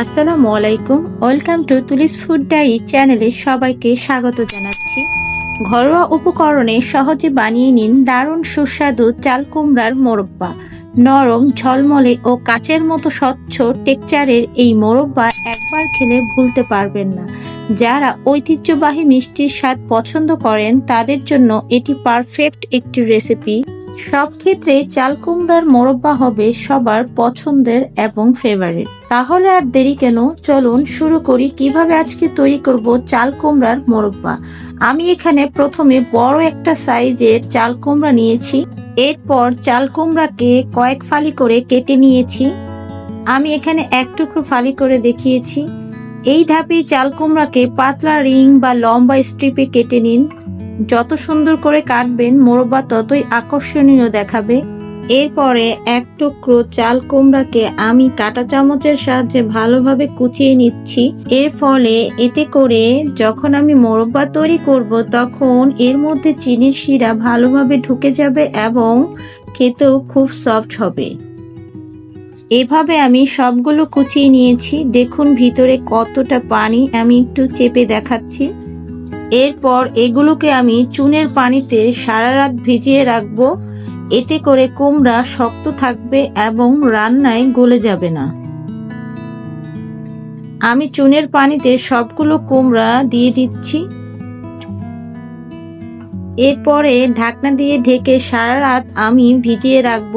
আসসালামু আলাইকুম। Welcome to Tuli's food diary চ্যানেলে সবাইকে স্বাগত জানাচ্ছি। ঘরোয়া উপকরণে সহজে বানিয়ে নিন দারুণ সুস্বাদু চাল কুমড়ার মোরব্বা। নরম, ঝলমলে ও কাচের মতো স্বচ্ছ টেকচারের এই মোরব্বা একবার খেলে ভুলতে পারবেন না। যারা ঐতিহ্যবাহী মিষ্টির স্বাদ পছন্দ করেন, তাদের জন্য এটি পারফেক্ট একটি রেসিপি সব ক্ষেত্রে চাল কুমড়ার মোরব্বা হবে সবার পছন্দের এবং ফেভারিট তাহলে আর দেরি কেন? চলুন শুরু করি কীভাবে আজকে তৈরি করব চাল কুমড়ার মোরব্বা। আমি এখানে প্রথমে বড় একটা সাইজের চাল কুমড়া নিয়েছি। এরপর চাল কুমড়াকে কয়েক ফালি করে কেটে নিয়েছি। আমি এখানে এক টুকরো ফালি করে দেখিয়েছি। এই ধাপে চাল কুমড়াকে পাতলা রিং বা লম্বা স্ট্রিপে কেটে নিন। যত সুন্দর করে কাটবেন, মোরব্বা ততই আকর্ষণীয় দেখাবে। এরপরে এক টুকরো চাল কুমড়াকে আমি কাঁটা চামচের সাহায্যে ভালোভাবে কুচিয়ে নিচ্ছি। এর ফলে এতে করে যখন আমি মোরব্বা তৈরি করব, তখন এর মধ্যে চিনির শিরা ভালোভাবে ঢুকে যাবে এবং খেতেও খুব সফট হবে। এভাবে আমি সবগুলো কুচিয়ে নিয়েছি। দেখুন ভিতরে কতটা পানি, আমি একটু চেপে দেখাচ্ছি। এরপর এগুলোকে আমি চুনের পানিতে সারা রাত ভিজিয়ে রাখব। এতে করে কুমড়া শক্ত থাকবে এবং রান্নায় গলে যাবে না। আমি চুনের পানিতে সবগুলো কুমড়া দিয়ে দিচ্ছি। এরপরে ঢাকনা দিয়ে ঢেকে সারা রাত আমি ভিজিয়ে রাখব।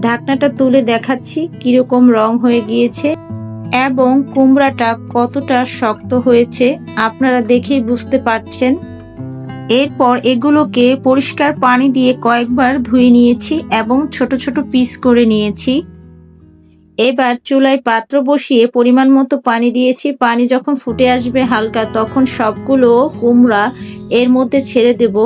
ঢাকনাটা তুলে দেখাচ্ছি কীরকম রং হয়ে গিয়েছে। এবং কুমড়াটা কতটা শক্ত হয়েছে আপনারা দেখেই বুঝতে পারছেন। এরপর এগুলোকে পরিষ্কার পানি দিয়ে কয়েকবার ধুয়ে নিয়েছি এবং ছোট ছোট পিস করে নিয়েছি। এবার চুলায় পাত্র বসিয়ে পরিমাণ মতো পানি দিয়েছি। পানি যখন ফুটে আসবে হালকা, তখন সবগুলো কুমড়া এর মধ্যে ছেড়ে দেব।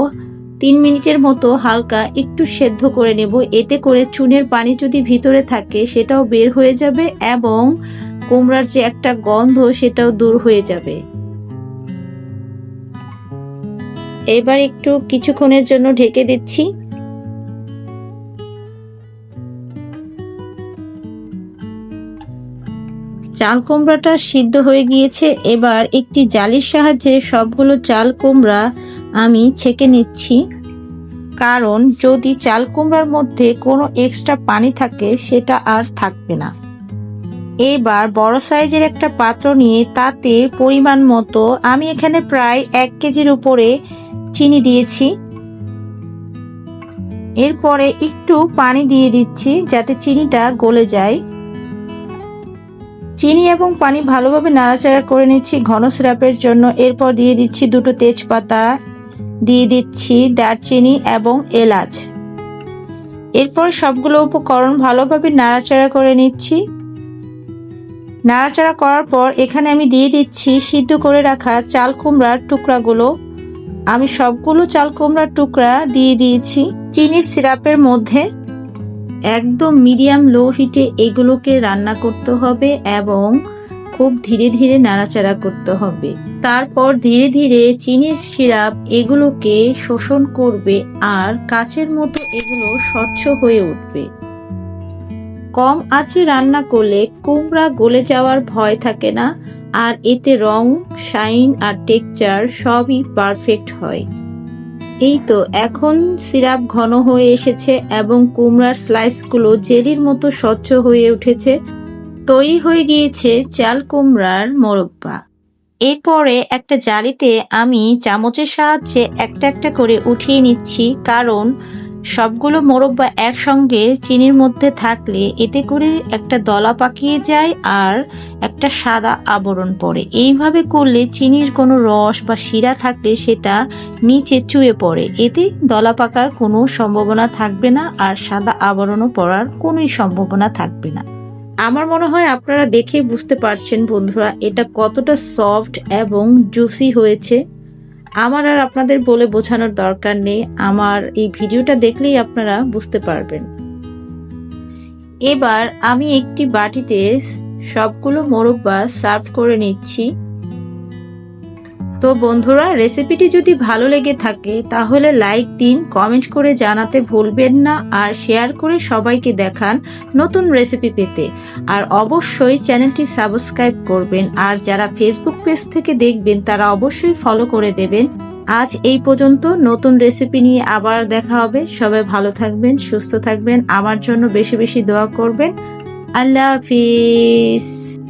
তিন মিনিটের মতো হালকা একটু সেদ্ধ করে নেব। এতে করে চুনের পানি যদি ভিতরে থাকে, সেটাও বের হয়ে যাবে এবং কুমড়ার যে একটা গন্ধ সেটাও দূর হয়ে যাবে। এবার একটু কিছুক্ষণের জন্য ঢেকে দিচ্ছি। চাল কুমড়াটা সিদ্ধ হয়ে গিয়েছে, এবার একটি জালির সাহায্যে সবগুলো চাল কুমড়া আমি ছেঁকে নিচ্ছি। কারণ যদি চাল কুমড়ার মধ্যে কোনো এক্সট্রা পানি থাকে, সেটা আর থাকবে না। এবার বড় সাইজের একটা পাত্র নিয়ে তাতে পরিমাণ মতো আমি এখানে প্রায় এক কেজির উপরে চিনি দিয়েছি। এরপরে একটু পানি দিয়ে দিচ্ছি যাতে চিনিটা গলে যায়। চিনি এবং পানি ভালোভাবে নাড়াচাড়া করে নিচ্ছি ঘন সিরাপের জন্য। এরপর দিয়ে দিচ্ছি দুটো তেজপাতা, দিয়ে দিচ্ছি দারচিনি এবং এলাচ। এরপর সবগুলো উপকরণ ভালোভাবে নাড়াচাড়া করে নিচ্ছি। নাড়াচাড়া করার পর এখানে আমি দিয়ে দিচ্ছি সিদ্ধ করে রাখা চাল কুমড়ার টুকরাগুলো। আমি সবগুলো চাল কুমড়ার টুকরা দিয়ে দিয়েছি চিনির সিরাপের মধ্যে। একদম মিডিয়াম লো হিটে এগুলোকে রান্না করতে হবে এবং খুব ধীরে ধীরে নাড়াচাড়া করতে হবে। তারপর ধীরে ধীরে চিনির সিরাপ এগুলোকে শোষণ করবে আর কাচের মতো এগুলো স্বচ্ছ হয়ে উঠবে। কম আঁচে রান্না করলে কুমড়া গলে যাওয়ার ভয় থাকে না, আর এতে রং, শাইন আর টেকচার সবই পারফেক্ট হয়। এই তো, এখন সিরাপ ঘন হয়ে এসেছে এবং কুমড়ার স্লাইসগুলো জেলির মতো স্বচ্ছ হয়ে উঠেছে। তৈরি হয়ে গিয়েছে চাল কুমড়ার মোরব্বা। এরপরে একটা জালিতে আমি চামচের সাহায্যে একটা একটা করে উঠিয়ে নিচ্ছি, কারণ সবগুলো মোরব্বা একসঙ্গে চিনির মধ্যে থাকলে এতে করে একটা দলা পাকিয়ে যায় আর একটা সাদা আবরণ পড়ে। এইভাবে করলে চিনির কোনো রস বা শিরা থাকলে সেটা নিচে চুয়ে পড়ে। এতে দলা পাকার কোনো সম্ভাবনা থাকবে না আর সাদা আবরণও পড়ার কোনোই সম্ভাবনা থাকবে না। আমার মনে হয় আপনারা দেখে বুঝতে পারছেন বন্ধুরা, এটা কতটা সফট এবং জুসি হয়েছে। আমার আর আপনাদের বলে বোঝানোর দরকার নেই। আমার এই ভিডিওটা দেখলেই আপনারা বুঝতে পারবেন। এবার আমি একটি বাটিতে সবগুলো মোরব্বা সার্ভ করে নিচ্ছি। তো বন্ধুরা রেসিপিটি যদি ভালো লেগে থাকে, তাহলে লাইক দিন কমেন্ট করে জানাতে ভুলবেন না আর শেয়ার করে সবাইকে দেখান নতুন রেসিপি পেতে। আর অবশ্যই চ্যানেলটি সাবস্ক্রাইব করবেন, আর যারা ফেসবুক পেজ থেকে দেখবেন, তারা অবশ্যই ফলো করে দেবেন। আজ এই পর্যন্ত, নতুন রেসিপি নিয়ে আবার দেখা হবে। সবাই ভালো থাকবেন, সুস্থ থাকবেন, আমার জন্য বেশি বেশি দোয়া করবেন। আল্লাহ হাফিজ।